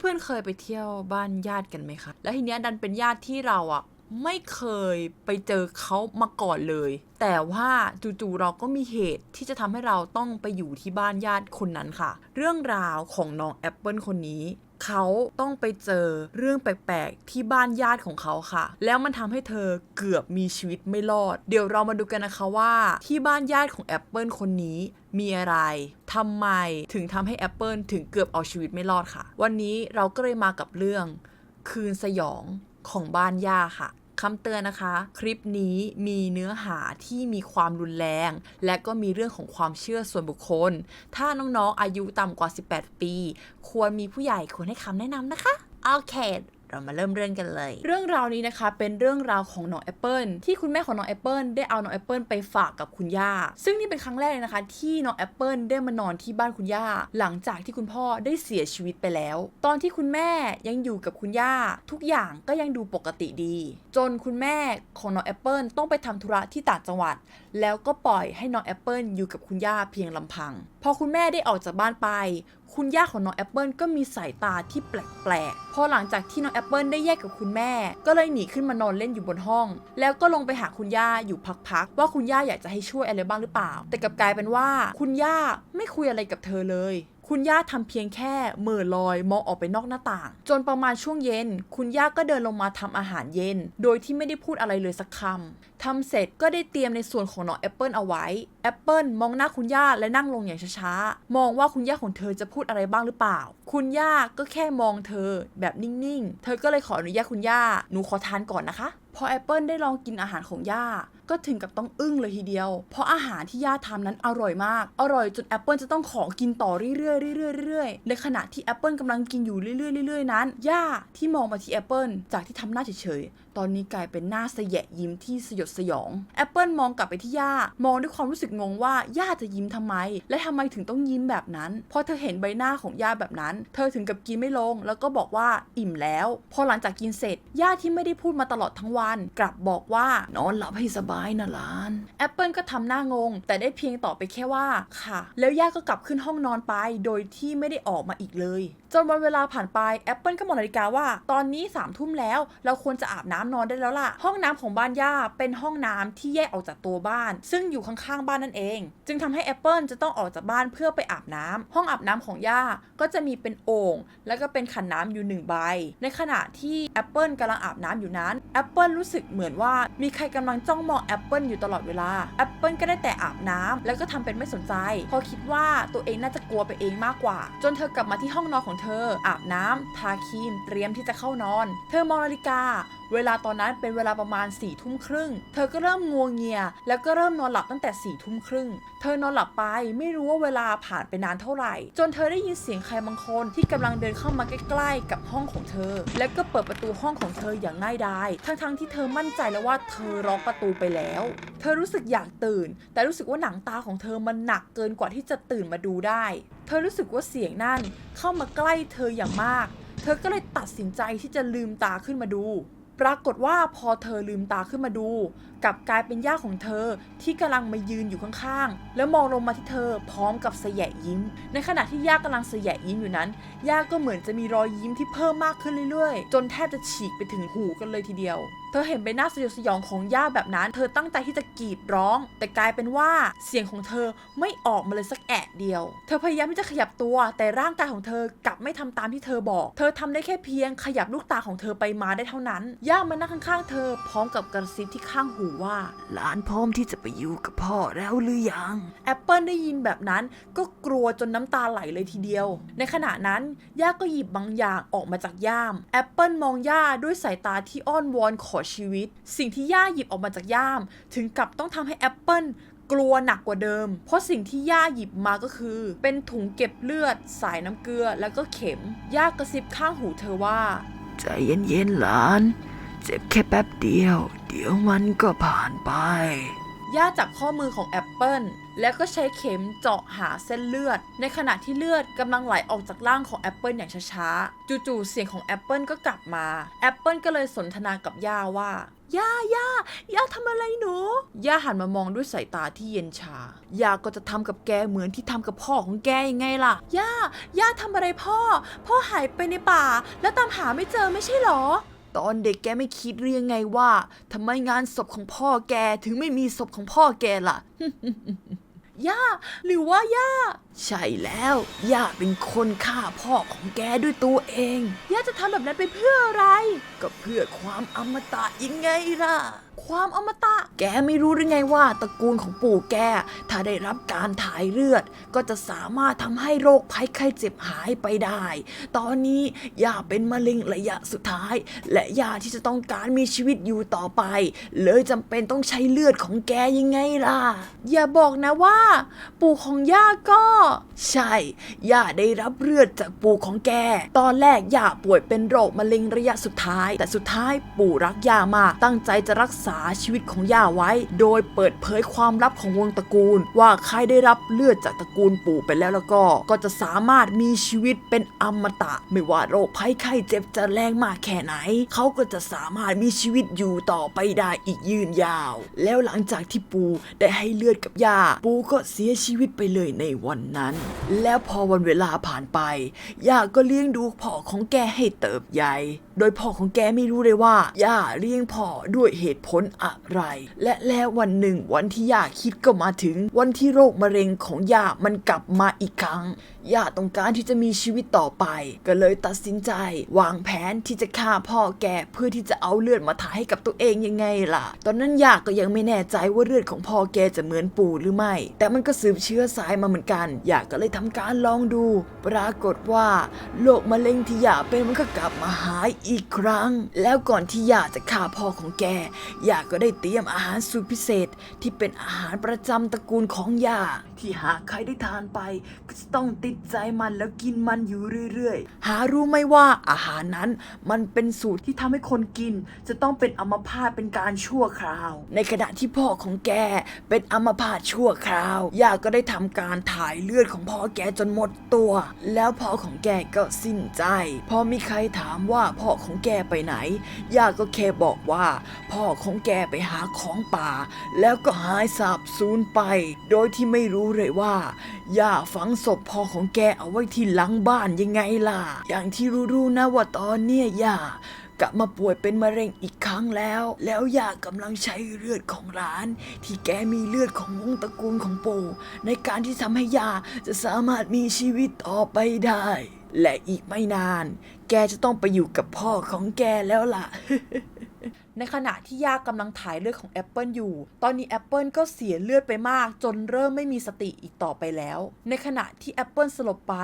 เพื่อนๆเคยไปเที่ยวบ้านญาติกันไหมคะ แล้วทีเนี้ยดันเป็นญาติที่เราอะไม่เคยไปเจอเขามาก่อนเลย แต่ว่าจู่ๆเราก็มีเหตุที่จะทำให้เราต้องไปอยู่ที่บ้านญาติคนนั้นค่ะ เรื่องราวของน้องแอปเปิลคนนี้ เขาต้องไปเจอเรื่องแปลกๆ ที่บ้านญาติของเขาค่ะ แล้วมันทำให้เธอเกือบมีชีวิตไม่รอด เดี๋ยวเรามาดูกันนะคะว่าที่บ้านญาติของแอปเปิลคนนี้มีอะไรทำไมถึงทำให้แอปเปิลถึงเกือบเอาชีวิตไม่รอดค่ะ วันนี้เราก็เลยมากับเรื่องคืนสยองของบ้านย่าค่ะ คำเตือนนะคะ คลิปนี้มีเนื้อหาที่มีความรุนแรง และก็มีเรื่องของความเชื่อส่วนบุคคล ถ้าน้องๆอายุต่ำกว่า 18 ปี ควรมีผู้ใหญ่ควรให้คำแนะนำนะคะโอเค เรามาเริ่มเรื่องกันเลย เรื่องราวนี้นะคะเป็นเรื่องราวของน้องแอปเปิลที่คุณแม่ของน้องแอปเปิลได้เอาน้องแอปเปิลไปฝากกับคุณย่า ซึ่งนี่เป็นครั้งแรกเลยนะคะ ที่น้องแอปเปิลได้มานอนที่บ้านคุณย่า หลังจากที่คุณพ่อได้เสียชีวิตไปแล้ว ตอนที่คุณแม่ยังอยู่กับคุณย่า ทุกอย่างก็ยังดูปกติดี จนคุณแม่ของน้องแอปเปิลต้องไปทำธุระที่ต่างจังหวัด แล้วก็ปล่อยให้น้องแอปเปิลอยู่กับคุณย่าเพียงลำพัง พอคุณแม่ได้ออกจากบ้านไป คุณย่าของน้องแอปเปิลก็มีสายตาที่แปลกๆ พอหลังจากที่น้องแอปเปิลได้แยกกับคุณแม่ ก็เลยหนีขึ้นมานอนเล่นอยู่บนห้อง แล้วก็ลงไปหาคุณย่าอยู่พักๆ ว่าคุณย่าอยากจะให้ช่วยอะไรบ้างหรือเปล่า แต่กลับกลายเป็นว่า คุณย่าไม่คุยอะไรกับเธอเลย คุณย่าทำเพียงแค่เหม่อลอยมองออกไปนอกหน้าต่าง จนประมาณช่วงเย็น คุณย่าก็เดินลงมาทำอาหารเย็น โดยที่ไม่ได้พูดอะไรเลยสักคำทำเสร็จก็ได้เตรียมในส่วนของน้องแอปเปิลเอาไว้ แอปเปิลมองหน้าคุณย่าและนั่งลงอย่างช้าๆ มองว่าคุณย่าของเธอจะพูดอะไรบ้างหรือเปล่า คุณย่าก็แค่มองเธอแบบนิ่งๆ เธอก็เลยขออนุญาตคุณย่า หนูขอทานก่อนนะคะ พอแอปเปิลได้ลองกินอาหารของย่า ก็ถึงกับต้องอึ้งเลยทีเดียว เพราะอาหารที่ย่าทำนั้นอร่อยมาก อร่อยจนแอปเปิลจะต้องขอกินต่อเรื่อยๆเรื่อยๆเรื่อยๆ ในขณะที่แอปเปิลกำลังกินอยู่เรื่อยๆเรื่อยๆนั้น ย่าที่มองมาที่แอปเปิลจากที่ทำหน้าเฉยๆ ตอนนี้กลายเป็นหน้าเสยะยิ้มที่สยดสยอง แอปเปิลมองกลับไปที่ย่ามองด้วยความรู้สึกงงว่าย่าจะยิ้มทำไม และทำไมถึงต้องยิ้มแบบนั้น พอเธอเห็นใบหน้าของย่าแบบนั้น เธอถึงกับกินไม่ลง แล้วก็บอกว่าอิ่มแล้ว พอหลังจากกินเสร็จย่าที่ไม่ได้พูดมาตลอดทั้งวัน กลับบอกว่านอนหลับให้สบายนะหลานแอปเปิลก็ทำหน้างง แต่ได้เพียงตอบไปแค่ว่าค่ะ แล้วย่าก็กลับขึ้นห้องนอนไป โดยที่ไม่ได้ออกมาอีกเลย จนวันเวลาผ่านไปแอปเปิลก็มองนาฬิกาว่า ตอนนี้สามทุ่มแล้ว เราควรจะอาบน้ำนอนได้แล้วล่ะ ห้องน้ำของบ้านย่าเป็นห้องน้ำที่แยกออกจากตัวบ้าน ซึ่งอยู่ข้างๆบ้านนั่นเอง จึงทำให้แอปเปิลจะต้องออกจากบ้านเพื่อไปอาบน้ำห้องอาบน้ำของย่าก็จะมีเป็นโอ่งแล้วก็เป็นขันน้ำอยู่หนึ่งใบ ในขณะที่แอปเปิลกำลังอาบน้ำอยู่นั้นแอปเปิลรู้สึกเหมือนว่ามีใครกำลังจ้องมองแอปเปิลอยู่ตลอดเวลาแอปเปิลก็ได้แต่อาบน้ำแล้วก็ทำเป็นไม่สนใจพราะคิดว่าตัวเองน่าจะกลัวไปเองมากกว่า จนเธอกลับมาที่ห้องนอนของเธเธอ อาบน้ำทาครีม เตรียมที่จะเข้านอน เธอมองนาฬิกา เวลาตอนนั้นเป็นเวลาประมาณ4ี่ทุ่มครึ่ง เธอก็เริ่มงัวงเงีย แล้วก็เริ่มนอนหลับตั้งแต่4ี่ทุ่มครึ่ง เธอนอนหลับไปไม่รู้ว่าเวลาผ่านไปนานเท่าไหร่ จนเธอได้ยินเสียงใครบางคนที่กำลังเดินเข้ามาใกล้ๆกับห้องของเธอ แล้วก็เปิดประตูห้องของเธออย่างง่ายดาย ทั้งๆที่เธอมั่นใจแล้วว่าเธอล็อกประตูไปแล้ว เธอรู้สึกอยากตื่น แต่รู้สึกว่าหนังตาของเธอมันหนักเกินกว่าที่จะตื่นมาดูได้เธอรู้สึกว่าเสียงนั่นเข้ามาใกล้เธออย่างมาก เธอก็เลยตัดสินใจที่จะลืมตาขึ้นมาดู ปรากฏว่าพอเธอลืมตาขึ้นมาดูกับกลายเป็นย่าของเธอที่กำลังมายืนอยู่ข้างๆ แล้วมองลงมาที่เธอพร้อมกับเสยยิ้ม ในขณะที่ย่ากำลังเสยยิ้มอยู่นั้น ย่าก็เหมือนจะมีรอยยิ้มที่เพิ่มมากขึ้นเรื่อยๆ จนแทบจะฉีกไปถึงหูกันเลยทีเดียว เธอเห็นใบหน้าสยดสยองของย่าแบบนั้น เธอตั้งใจที่จะกรีดร้อง แต่กลายเป็นว่าเสียงของเธอไม่ออกมาเลยสักแอะเดียว เธอพยายามที่จะขยับตัวแต่ร่างกายของเธอกลับไม่ทำตามที่เธอบอก เธอทำได้แค่เพียงขยับลูกตาของเธอไปมาได้เท่านั้น ย่ามานั่งข้างๆ เธอพร้อมกับกระซิบที่ข้างหูว่า หลานพร้อมที่จะไปอยู่กับพ่อแล้วหรือยัง แอปเปิลได้ยินแบบนั้นก็กลัวจนน้ำตาไหลเลยทีเดียว ในขณะนั้นย่าก็หยิบบางอย่างออกมาจากย่าม แอปเปิลมองย่าด้วยสายตาที่อ้อนวอนขอชีวิต สิ่งที่ย่าหยิบออกมาจากย่าม ถึงกับต้องทำให้แอปเปิลกลัวหนักกว่าเดิม เพราะสิ่งที่ย่าหยิบมาก็คือ เป็นถุงเก็บเลือด สายน้ำเกลือ แล้วก็เข็ม ย่ากระซิบข้างหูเธอว่า ใจเย็นๆหลาน เจ็บแค่แป๊บเดียว เดี๋ยวมันก็ผ่านไป ย่าจับข้อมือของแอปเปิลแล้วก็ใช้เข็มเจาะหาเส้นเลือด ในขณะที่เลือดกำลังไหลออกจากร่างของแอปเปิลอย่างช้าๆ จู่ๆเสียงของแอปเปิลก็กลับมาแอปเปิลก็เลยสนทนากับย่าว่าย่าย่าย่าทำอะไรหนู ย่าหันมามองด้วยสายตาที่เย็นชา ย่าก็จะทำกับแกเหมือนที่ทำกับพ่อของแกยังไงล่ะ ย่า ย่าทำอะไรพ่อ พ่อหายไปในป่า แล้วตามหาไม่เจอไม่ใช่หรอ ตอนเด็กแกไม่คิดเรียงไงว่าทำไมงานศพของพ่อแกถึงไม่มีศพของพ่อแกล่ะ ย่า หรือว่าย่า ใช่แล้วย่าเป็นคนฆ่าพ่อของแกด้วยตัวเอง ย่าจะทำแบบนั้นไปเพื่ออะไร ก็เพื่อความอมตะยังไงล่ะ ความอมตะ แกไม่รู้หรือไงว่าตระกูลของปู่แก ถ้าได้รับการถ่ายเลือด ก็จะสามารถทำให้โรคภัยไข้เจ็บหายไปได้ ตอนนี้ย่าเป็นมะเร็งระยะสุดท้าย และย่าที่จะต้องการมีชีวิตอยู่ต่อไป เลยจำเป็นต้องใช้เลือดของแกยังไงล่ะ อย่าบอกนะว่า ปู่ของย่าก็ใช่ ย่าได้รับเลือดจากปู่ของแก ตอนแรกย่าป่วยเป็นโรคมะเร็งระยะสุดท้าย แต่สุดท้ายปู่รักย่ามาก ตั้งใจจะรักษาชีวิตของย่าไว้ โดยเปิดเผยความลับของวงตระกูล ว่าใครได้รับเลือดจากตระกูลปู่ไปแล้วแล้วก็ ก็จะสามารถมีชีวิตเป็นอมตะ ไม่ว่าโรคภัยไข้เจ็บจะแรงมากแค่ไหน เขาก็จะสามารถมีชีวิตอยู่ต่อไปได้อีกยืนยาว แล้วหลังจากที่ปู่ได้ให้เลือดกับย่า ปู่ก็เสียชีวิตไปเลยในวันนั้น แล้วพอวันเวลาผ่านไปย่าก็เลี้ยงดูพ่อของแกให้เติบใหญ่ โดยพ่อของแกไม่รู้เลยว่าย่าเลี้ยงพ่อด้วยเหตุผลอะไร และแล้ววันหนึ่งวันที่ย่าคิดก็มาถึง วันที่โรคมะเร็งของย่ามันกลับมาอีกครั้งย่าต้องการที่จะมีชีวิตต่อไป ก็เลยตัดสินใจ วางแผนที่จะฆ่าพ่อแกเพื่อที่จะเอาเลือดมาถ่ายให้กับตัวเองยังไงล่ะ ตอนนั้นย่าก็ยังไม่แน่ใจว่าเลือดของพ่อแกจะเหมือนปู่หรือไม่ แต่มันก็สืบเชื้อสายมาเหมือนกันยาก็เลยทำการลองดู ปรากฏว่าโรคมะเร็งที่ยาเป็นมันก็กลับมาหายอีกครั้ง แล้วก่อนที่ยาจะฆ่าพ่อของแกยาก็ได้เตรียมอาหารสูตรพิเศษที่เป็นอาหารประจำตระกูลของยาที่หากใครได้ทานไปก็จะต้องติดใจมันแล้วกินมันอยู่เรื่อยๆ หารู้ไหมว่าอาหารนั้นมันเป็นสูตรที่ทำให้คนกิน จะต้องเป็นอัมพาตเป็นการชั่วคราว ในขณะที่พ่อของแกเป็นอัมพาตชั่วคราว ยาก็ได้ทำการถ่ายเลืลือดของพ่อแกจนหมดตัว แล้วพ่อของแกก็สิ้นใจ พอมีใครถามว่าพ่อของแกไปไหน ย่าก็แค่บอกว่า พ่อของแกไปหาของป่า แล้วก็หายสาบสูญไป โดยที่ไม่รู้เลยว่า ย่าฝังศพพ่อของแกเอาไว้ที่หลังบ้านยังไงล่ะ อย่างที่รู้ๆนะว่าตอนเนี้ยย่า กลับมาป่วยเป็นมะเร็งอีกครั้งแล้ว แล้วยากำลังใช้เลือดของหลาน ที่แกมีเลือดของวงตระกูลของปู่ในการที่ทำให้ยาจะสามารถมีชีวิตต่อไปได้ และอีกไม่นาน แกจะต้องไปอยู่กับพ่อของแกแล้วล่ะ ในขณะที่ย่ากำลังถ่ายเลือดของแอปเปิลอยู่ ตอนนี้แอปเปิลก็เสียเลือดไปมาก จนเริ่มไม่มีสติอีกต่อไปแล้ว ในขณะที่แอปเปิลสลบไป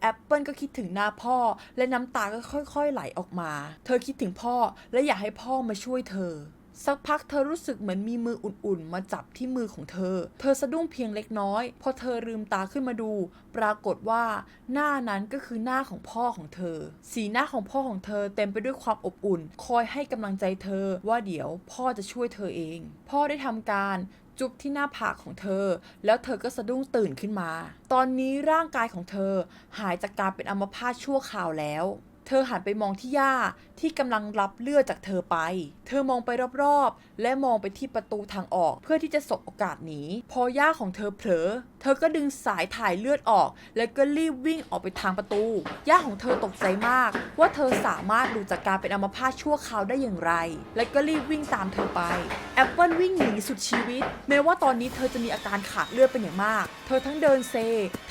แอปเปิลก็คิดถึงหน้าพ่อ และน้ำตาก็ค่อยๆไหลออกมา เธอคิดถึงพ่อและอยากให้พ่อมาช่วยเธอ สักพักเธอรู้สึกเหมือนมีมืออุ่นๆ มาจับที่มือของเธอ เธอสะดุ้งเพียงเล็กน้อย พอเธอลืมตาขึ้นมาดู ปรากฏว่าหน้านั้นก็คือหน้าของพ่อของเธอ สีหน้าของพ่อของเธอเต็มไปด้วยความอบอุ่น คอยให้กำลังใจเธอว่าเดี๋ยวพ่อจะช่วยเธอเอง พ่อได้ทำการจุบที่หน้าผากของเธอ แล้วเธอก็สะดุ้งตื่นขึ้นมา ตอนนี้ร่างกายของเธอหายจากการเป็นอัมพาตชั่วคราวแล้ว เธอหันไปมองที่ย่าที่กำลังรับเลือดจากเธอไป เธอมองไปรอบๆ และมองไปที่ประตูทางออกเพื่อที่จะสบโอกาสหนี พอย่าของเธอเผลอ เธอก็ดึงสายถ่ายเลือดออก แล้วก็รีบวิ่งออกไปทางประตู ย่าของเธอตกใจมาก ว่าเธอสามารถดูจากการเป็นอัมพาตชั่วคราวได้อย่างไร และก็รีบวิ่งตามเธอไป แอปเปิลวิ่งหนีสุดชีวิต แม้ว่าตอนนี้เธอจะมีอาการขาดเลือดเป็นอย่างมาก เธอทั้งเดินเซ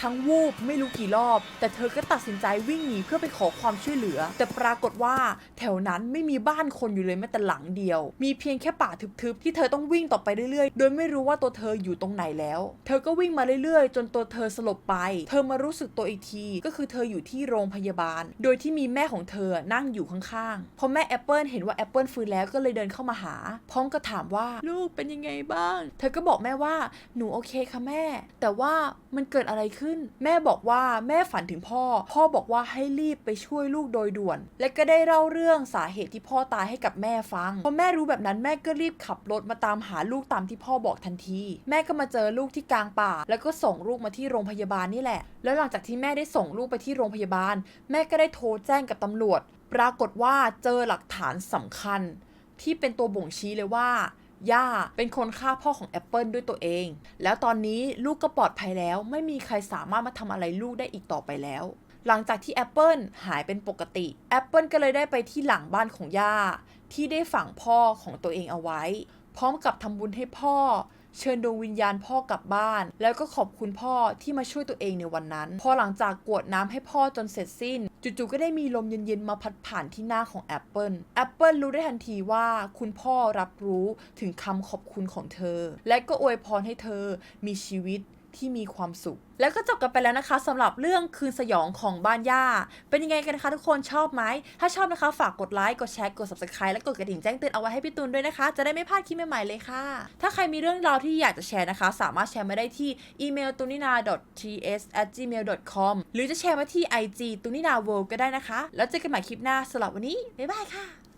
ทั้งวูบไม่รู้กี่รอบ แต่เธอก็ตัดสินใจวิ่งหนีเพื่อไปขอความช่วยเหลือแต่ปรากฏว่าแถวนั้นไม่มีบ้านคนอยู่เลยแม้แต่หลังเดียว มีเพียงแค่ป่าทึบๆที่เธอต้องวิ่งต่อไปเรื่อยๆ โดยไม่รู้ว่าตัวเธออยู่ตรงไหนแล้ว เธอก็วิ่งมาเรื่อยๆ จนตัวเธอสลบไป เธอมารู้สึกตัวอีกทีก็คือเธออยู่ที่โรงพยาบาล โดยที่มีแม่ของเธอนั่งอยู่ข้างๆพอแม่แอปเปิลเห็นว่าแอปเปิลฟื้นแล้วก็เลยเดินเข้ามาหา พร้อมกับถามว่าลูกเป็นยังไงบ้าง เธอก็บอกแม่ว่าหนูโอเคค่ะแม่ แต่ว่ามันเกิดอะไรขึ้น แม่บอกว่าแม่ฝันถึงพ่อ พ่อบอกว่าให้รีบไปช่วยลูกโดยด่วน และก็ได้เล่าเรื่องสาเหตุที่พ่อตายให้กับแม่ฟัง พอแม่รู้แบบนั้นแม่ก็รีบขับรถมาตามหาลูกตามที่พ่อบอกทันที แม่ก็มาเจอลูกที่กลางป่า แล้วก็ส่งลูกมาที่โรงพยาบาลนี่แหละ แล้วหลังจากที่แม่ได้ส่งลูกไปที่โรงพยาบาล แม่ก็ได้โทรแจ้งกับตำรวจ ปรากฏว่าเจอหลักฐานสำคัญ ที่เป็นตัวบ่งชี้เลยว่าย่าเป็นคนฆ่าพ่อของแอปเปิลด้วยตัวเอง แล้วตอนนี้ลูกก็ปลอดภัยแล้ว ไม่มีใครสามารถมาทำอะไรลูกได้อีกต่อไปแล้ว หลังจากที่แอปเปิลหายเป็นปกติแอปเปิลก็เลยได้ไปที่หลังบ้านของย่า ที่ได้ฝังพ่อของตัวเองเอาไว้ พร้อมกับทำบุญให้พ่อ เชิญดวงวิญญาณพ่อกลับบ้าน แล้วก็ขอบคุณพ่อที่มาช่วยตัวเองในวันนั้น พอหลังจากกวดน้ำให้พ่อจนเสร็จสิ้น จู่ๆก็ได้มีลมเย็นๆมาพัดผ่านที่หน้าของแอปเปิลแอปเปิลรู้ได้ทันทีว่าคุณพ่อรับรู้ถึงคำขอบคุณของเธอ และก็อวยพรให้เธอมีชีวิต ที่มีความสุข แล้วก็จบกันไปแล้วนะคะสำหรับเรื่องคืนสยองของบ้านย่า เป็นยังไงกันคะทุกคนชอบไหม ถ้าชอบนะคะฝากกดไลค์กดแชร์กด subscribe และกดกระดิ่งแจ้งเตือนเอาไว้ให้พี่ตูนด้วยนะคะ จะได้ไม่พลาดคลิปใหม่ๆเลยค่ะ ถ้าใครมีเรื่องราวที่อยากจะแชร์นะคะ สามารถแชร์มาได้ที่อีเมลตุนินา ts gmail com หรือจะแชร์มาที่ IG ตุนินา world ก็ได้นะคะ แล้วเจอกันใหม่คลิปหน้าสำหรับวันนี้บ๊ายบายค่ะ